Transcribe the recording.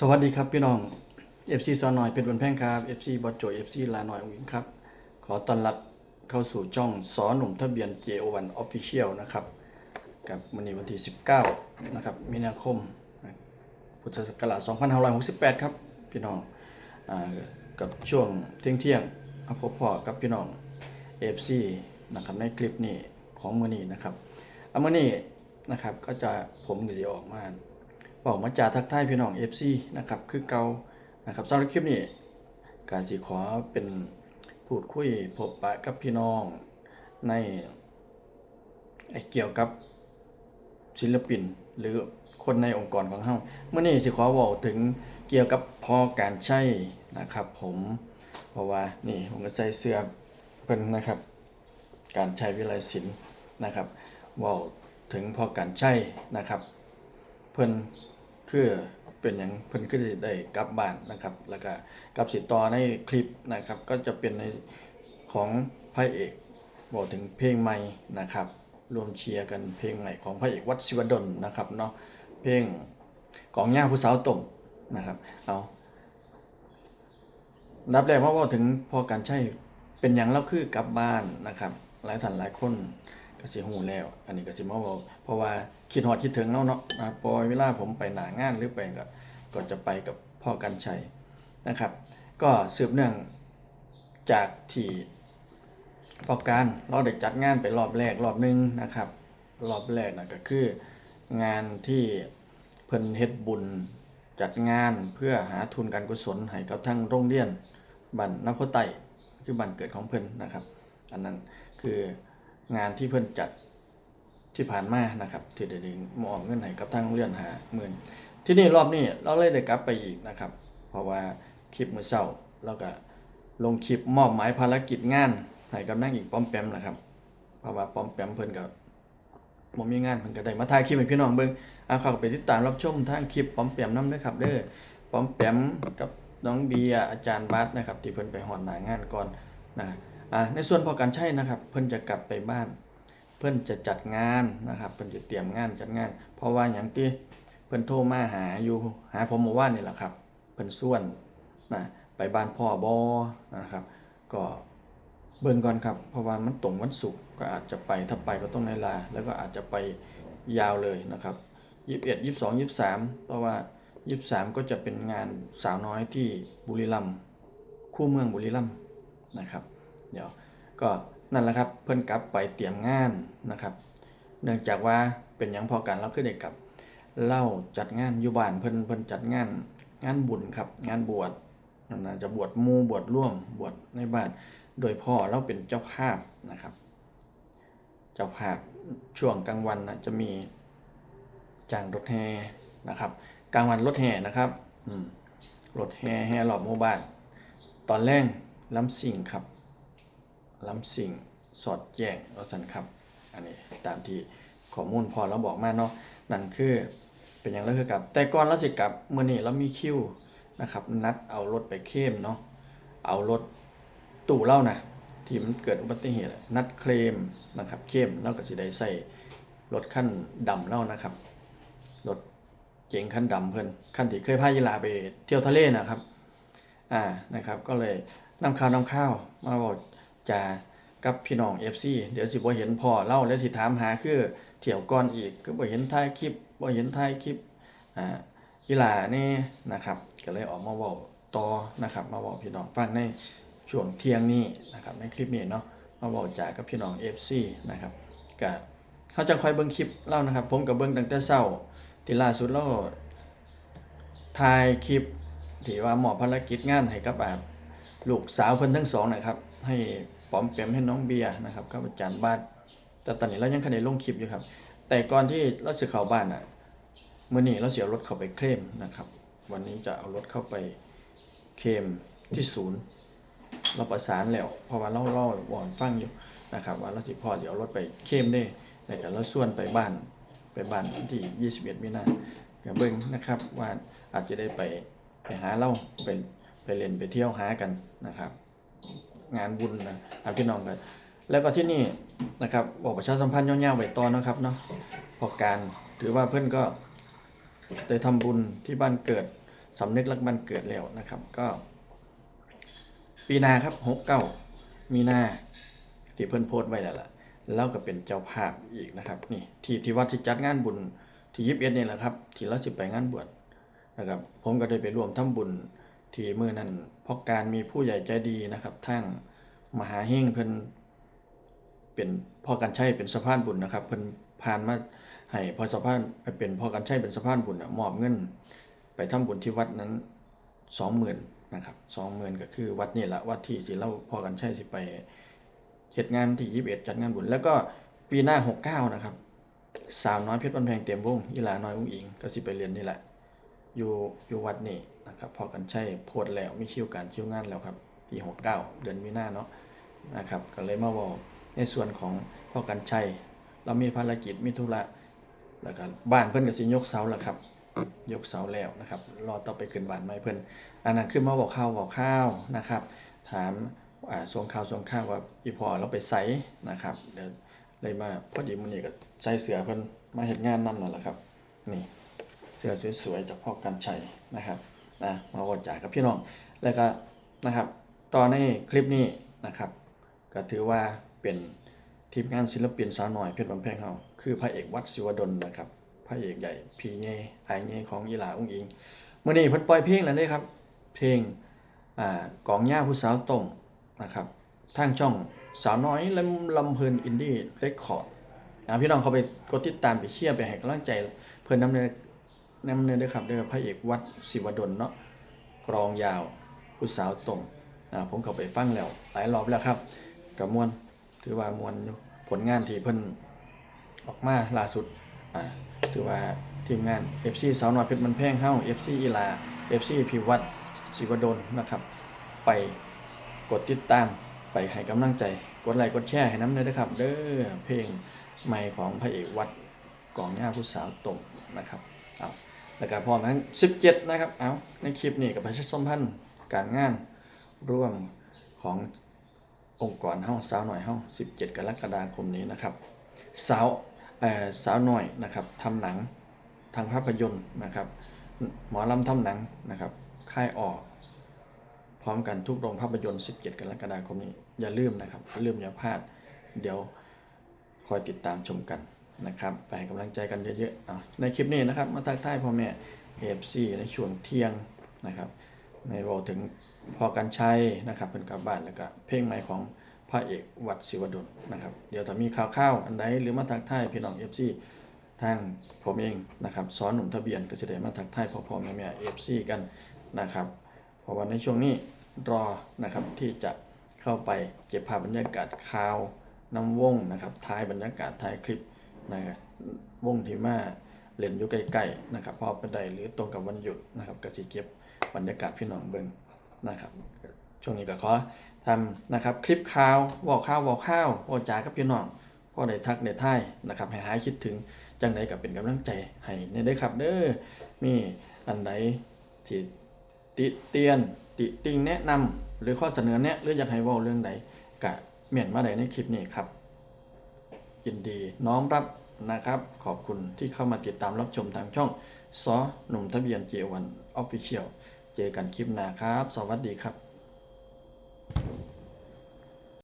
สวัสดีครับพี่น้อง FC ซอหน่อยเป็นบนแพงครับ FC บอโจ FC ลาหน่อยวิงครับ ขอต้อนรับเข้าสู่ช่องสอนหนุ่มทะเบียน JO1 Official นะครับ กับวันนี้วันที่ 19 นะครับ มีนาคม พุทธศักราช2568 ครับ พี่น้องอกับช่วงเที่ยงเที่ยงๆเอพบพอกับพี่น้อง FC นะครับในคลิปนี้ของมือนี้นะครับเอามือนี้นะครับก็จะผมก็จะออกมา บอกมาจากทักทายพี่น้อง FC นะครับคือเกานะครับสำหรับคลิปนี้กาสิขอเป็นพูดคุยพบปะกับพี่น้องในเกี่ยวกับศิลปินหรือคนในองค์กรของเฮาเมื่อนี้สิขอเว้าถึงเกี่ยวกับพอการใช้นะครับ ผมเพราะว่านี่ผมก็ใส่เสื้อเพิ่นนะครับ การใช้วิไลศิลป์นะครับเว้าถึงพอการใช้นะครับ เพิ่น คือเป็นอย่างเพิ่นก็ได้กลับบ้านนะครับ แล้วก็กลับสิต่อในคลิปนะครับ ก็จะเป็นในของพระเอกบอกถึงเพลงใหม่นะครับรวมเชียร์กันเพลงใหม่ของพระเอกวัดศิวดลนะครับเนาะเพลงของย่าผู้สาวตมนะครับเอานับแรกเพราะว่าถึงพอการใช้เป็นอย่างเราคือกลับบ้านนะครับ หลายท่านหลายคน ก็สิหูแล้ว อันนี้ก็สิมาบอกเพราะว่าคิดฮอดคิดถึงเนาะเนาะอ่าพอเวลาผมไปหนางานหรือไปก็ก็จะไปกับพ่อกันชัยนะครับ ก็สืบเนื่องจากที่พอการเราได้จัดงานไปรอบแรกรอบหนึงนะครับ รอบแรกนะก็คืองานที่เพิ่นเฮ็ดบุญจัดงานเพื่อหาทุนการกุศลให้กับทั้งโรงเรียนบ้านนครไตคือบ้านเกิดของเพิ่นนะครับ อันนั้นคือ งานที่เพิ่นจัดที่ผ่านมานะครับ ที่ได้มอบเงินให้กับทางโรงเรียนหาหมื่นที่นี่รอบนี้เราเลยได้กลับไปอีกนะครับ เพราะว่าคลิปมือเช้าเราก็ลงคลิปมอบหมายภารกิจงานให้กับนางอีกป้อมแปมนะครับ เพราะว่าป้อมแปมเพิ่นก็บ่มีงานเพิ่นก็ได้มาถ่ายคลิปให้พี่น้องเบิ่งเอาเข้าไปติดตามรับชมทางคลิปป้อมแปมนำเด้อครับเด้อป้อมแปมกับน้องเบียอาจารย์บัสนะครับ ที่เพิ่นไปฮอดหน้างานก่อนนะ ในส่วนพอการใช้นะครับ เพิ่นจะกลับไปบ้าน เพิ่นจะจัดงานนะครับ เพิ่นจะเตรียมงานจัดงาน เพราะว่าอย่างที่เพิ่นโทรมาหาอยู่หาผมเมื่านี่แหละครับ เพิ่นส่วนนะไปบ้านพ่อบอนะครับ ก็เบิ่งก่อนครับ เพราะว่ามันตรงวันศุกร์ก็อาจจะไปถ้าไปก็ต้องในลา แล้วก็อาจจะไปยาวเลยนะครับ21 22 23เอ็ดยี่สิบสองยี่สิบสามเพราะว่า23ก็จะเป็นงานสาวน้อยที่บุรีรัมย์คู่เมืองบุรีรัมย์นะครับ เดี๋ยวก็นั่นแหละครับเพิ่นกลับไปเตรียมงานนะครับ เนื่องจากว่าเป็นยังพอกันเราคือได้กลับเล่าจัดงานอยู่บ้านเพิ่นเพิ่นจัดงานงานบุญครับ งานบวชนั่นน่ะจะบวชมู่บวชร่วมบวชในบ้าน โดยพ่อเราเป็นเจ้าภาพนะครับ เจ้าภาพช่วงกลางวันนะจะมีจ้างรถแห่นะครับ กลางวันรถแห่นะครับอืมรถแห่แห่รอบหมู่บ้าน ตอนแรกล้ำสิ่งครับ ล้ำสิ่งสอดแจ้งว่าสันครับ อันนี้ตามที่ข้อมูลพอเราบอกมาเนาะนั่นคือเป็นอย่างไรคือกับ แต่ก่อนเราสิกับเมื้อนี้เรามีคิวนะครับ นัดเอารถไปเข้มเนาะเอารถตู้เล่านะที่มันเกิดอุบัติเหตุนัดเคลมนะครับเข้มแล้วก็สิได้ใส่รถขั้นดำเล่านะครับรถเก๋งขั้นดำเพิ่นขั้นที่เคยพายีลาไปเที่ยวทะเลนะครับอ่านะครับ ก็เลยนำข่าวนำข้าวมาบอก จากับพี่น้อง FC เดี๋ยวสิบ่เห็นพ่อเล่าแล้วสิถามหาคือเที่ยวก่อนอีกก็บ่เห็นถ่ายคลิปบ่เห็นถ่ายคลิปอ่าอีหลานี่นะครับ ก็เลยออกมาเว้าต่อนะครับ มาบอกพี่น้องฟังในช่วงเที่ยงนี้นะครับในคลิปนี้เนาะมาบอกจากับพี่น้อง FC นะครับก็เขาจะคอยเบิ่งคลิปเล่านะครับ ผมก็เบิ่งตั้งแต่เช้าที่ล่าสุดเราถ่ายคลิปที่ว่าหมอภารกิจงานให้กับแบบลูกสาวเพิ่นทั้งสองนะครับ ให้ ปอมเปมให้น้องเบียร์นะครับกับอาจารย์บ้านแต่ตอนนี้เรายังคันได้ลงคลิปอยู่ครับ แต่ก่อนที่เราจะเข้าบ้านอะมื้อนี้เราเสียรถเข้าไปเคลมนะครับ วันนี้จะเอารถเข้าไปเคลมที่ศูนย์เราประสานแล้วเพราะว่าเราเล่าวอนฟังอยู่นะครับ ว่าเราสิพอเดี๋ยวเอารถไปเคลมได้แต่ก็เราส่วนไปบ้านไปบ้านที่ 21มีนาก็เบิ่งนะครับว่าอาจจะได้ไปไปหาเราไปไปเล่นไปเที่ยวหากันนะครับ งานบุญนะครับพี่น้องกันแล้วก็ที่นี่นะครับบอกประชาสัมพันธ์ย่อๆไว้ตอนนะครับเนาะพอการถือว่าเพื่อนก็ได้ทำบุญที่บ้านเกิดสำนึกรักบ้านเกิดแล้วนะครับ ก็ ปีนาครับหกเก้ามีนาที่เพิ่อนโพสต์ไว้แล้วล่ะแล้วก็เป็นเจ้าภาพอีกนะครับนี่ที่ที่วัดที่จัดงานบุญที่ยิบเอ็ดนี่แหละครับ ที่เราสิไปงานบวชนะครับ ผมก็ได้ไปร่วมทำบุญ ที่มือนั้นเพราะการมีผู้ใหญ่ใจดีนะครับทั้งมหาเฮงเพิ่นเป็นพ่อกันชัยเป็นสะพานบุญนะครับเพิ่นผ่านมาให้พอสะพานเป็นพ่อกันชัยเป็นสะพานบุญน่ะมอบเงิน ไปทำบุญที่วัดนั้นสองหมื่นนะครับสองหมื่นก็คือวัดนี่แหละวัดที่สิเล่าพอกันใช่สิไปเหตุงานที่ยี่สิบเอ็ดจัดงานบุญ แล้วก็ปีหน้าหกเก้านะครับสาวน้อยเพชรบันแพงเต็มวงอีหลาน้อยอุ้งอิงก็สิไปเรียนนี่แหละ อยู่อยู่วัดนี่ นะครับพอกันใช่โพดแล้วมีคิวการคิวงานแล้วครับปีหกเก้าเดือนมีนาเนาะนะครับก็เลยมาบอกในส่วนของพ่อกันชัยเรามีภารกิจมีธุระแล้วก็บ้านเพิ่นก็สิยกเสาแล้วครับ ยกเสาแล้วนะครับรอต่อไปขึ้นบ้านใหม่เพิ่นอันนั้นขึ้นมาบอกข้าวบอกข้าวนะครับ ถามอ่าส่งข่าวส่งข้าวว่าอีพอเราไปใส่นะครับเดี๋ยวเลยมาพอดีมื้อนี้ก็ใส่เสือเพิ่นมาเฮ็ดงานนั่นแหละครับ นี่เสือสวยๆจากพ่อกันชัยนะครับ นะมาบอกจากกับพี่น้อง แล้วก็นะครับต่อในคลิปนี้นะครับ ก็ถือว่าเป็นทีมงานศิลปินสาวหน่อยเพชรบำแพงเฮาคือพระเอกวัดศิวดลนะครับพระเอกใหญ่พีเย่ไอเย่ของอีหลาอุ้งอิงเมื่อนี้เพิ่นปล่อยเพลงแล้วเด้ครับ เพลงอ่ากองย่าผู้สาวต้มนะครับทางช่องสาวน้อยลำลำเพลินอินดี้เรคคอร์ดนะพี่น้องเขาไปกดติดตามไปเชียร์ไปให้กำลังใจเพิ่นนำเนิ นนำเนินด้วยครับเด้อพระเอกวัดศิวดลเนาะกรองยาวผู้สาวต้มอ่าผมเข้าไปฟังแล้วหลายรอบแล้วครับกับมวนถือว่ามวนผลงานที่เพิ่นออกมาล่าสุดอ่าถือว่าทีมงาน FC สาวน้อยเพชรมันแพงเฮ้า FC อีลา FC พิวัตรศิวดลนะครับ ไปกดติดตามไปให้กำลังใจ กดไลค์กดแชร์ให้น้ำเลยนะครับ เด้อเพลงใหม่ของพระเอกวัดกองย่าผู้สาวตมนะครับ เอาแล้วก็พร้อมทั้ง 17 นะครับ เอาในคลิปนี้กับประชาสัมพันธ์การงานร่วมขององค์กรเฮ้าสาวหน่อยเฮ้า17 กรกฎาคมนี้นะครับ สาวเอ่อสาวหน่อยนะครับทำหนังทางภาพยนตร์นะครับ หมอลำทำหนังนะครับ ค่ายออก พร้อมกันทุกโรงภาพยนตร์ 17 กรกฎาคมนี้ อย่าลืมนะครับอย่าลืมอย่าพลาด เดี๋ยวคอยติดตามชมกัน นะครับไปให้กำลังใจกันเยอะๆในคลิปนี้นะครับมาทักทายพ่อแม่เอฟซีในช่วงเที่ยงนะครับในบอกถึงพอกันชัยนะครับเป็นกลับบ้านแล้วก็เพลงใหม่ของพระเอกวัดศิวดลนะครับ เดี๋ยวถ้ามีข่าวข้าวๆอันใดหรือมาทักทายพี่น้องเอฟซีทางผมเองนะครับสอนหนุ่มทะเบียนก็จะได้มาทักทายพ่อพ่อแม่แม่เอฟซีกันนะครับเพราะว่าในช่วงนี้รอนะครับที่จะเข้าไปเก็บภาพบรรยากาศข่าวน้ำวงนะครับท้ายบรรยากาศท้ายคลิป นะวงที่มาเล่นอยู่ใกล้ๆนะครับพอเป็นใดหรือตรงกับวันหยุดนะครับก็จะเก็บบรรยากาศพี่น้องเบิ่งนะครับช่วงนี้ก็ขอทำนะครับคลิปข่าวบอกข่าวบอกข้าวบอกจากับพี่น้องพ่อได้ทักได้ท่ายนะครับให้หายคิดถึงจังใดกับเป็นกำลังใจให้เนี่ยได้ครับเด้อมีอันใดที่ติเตียน ติติงแนะนำหรือข้อเสนอแนะหรืออยากให้ว้าเรื่องใดกะเมียนมาใดในคลิปนี้ครับ ยินดีน้อมรับนะครับ ขอบคุณที่เข้ามาติดตามรับชมทางช่องซอหนุ่มทะเบียนเจวันออฟฟิเชียลเจอกันคลิปหน้าครับ สวัสดีครับ